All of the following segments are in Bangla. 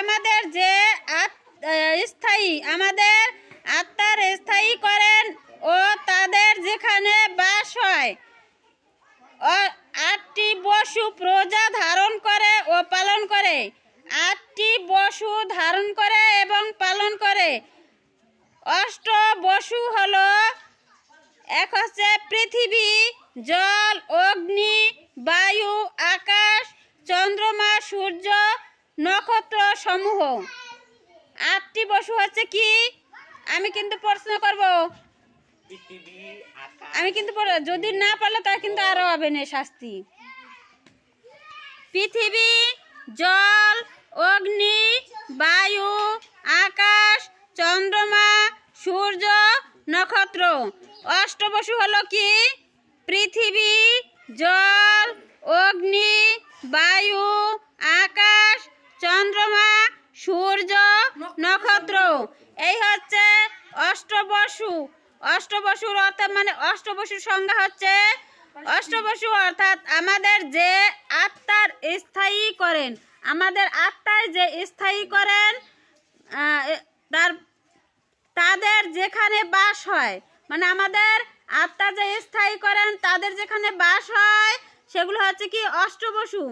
আমাদের যে স্থায়ী, আমাদের আত্মার স্থায়ী করেন ও তাদের যেখানে বাস হয়। আটটি বসু প্রজা ধারণ করে ও পালন করে। আটটি বসু ধারণ করে এবং পালন করে। অষ্ট বসু হলো, এক হচ্ছে পৃথিবী, জল, অগ্নি, বায়ু, আকাশ, চন্দ্রমা, সূর্য নক্ষত্র সমূহ আটটি বসু হচ্ছে কি? আমি কিন্তু প্রশ্ন করব। আমি কিন্তু যদি না পারলে তার কিন্তু আরও হবে না শাস্তি। পৃথিবী জল অগ্নি বায়ু আকাশ চন্দ্রমা সূর্য নক্ষত্র। অষ্টবসু হলো কি? পৃথিবী জল অগ্নি এই হচ্ছে অষ্টবসু। অষ্টবসুর অর্থাৎ মানে অষ্টবসুর সংজ্ঞা হচ্ছে অষ্টবসু অর্থাৎ আমাদের যে আত্মার স্থায়ী করেন। আমাদের আত্মার যে স্থায়ী করেন তার, তাদের যেখানে বাস হয় মানে আমাদের আত্মা যে স্থায়ী করেন, তাদের যেখানে বাস হয়, সেগুলো হচ্ছে কি অষ্টবসু।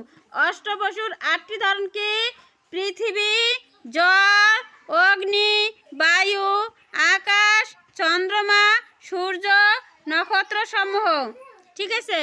অষ্টবসুর আটটি ধরন কি? পৃথিবী চন্দ্রমা সূর্য নক্ষত্র সমূহ ঠিক আছে?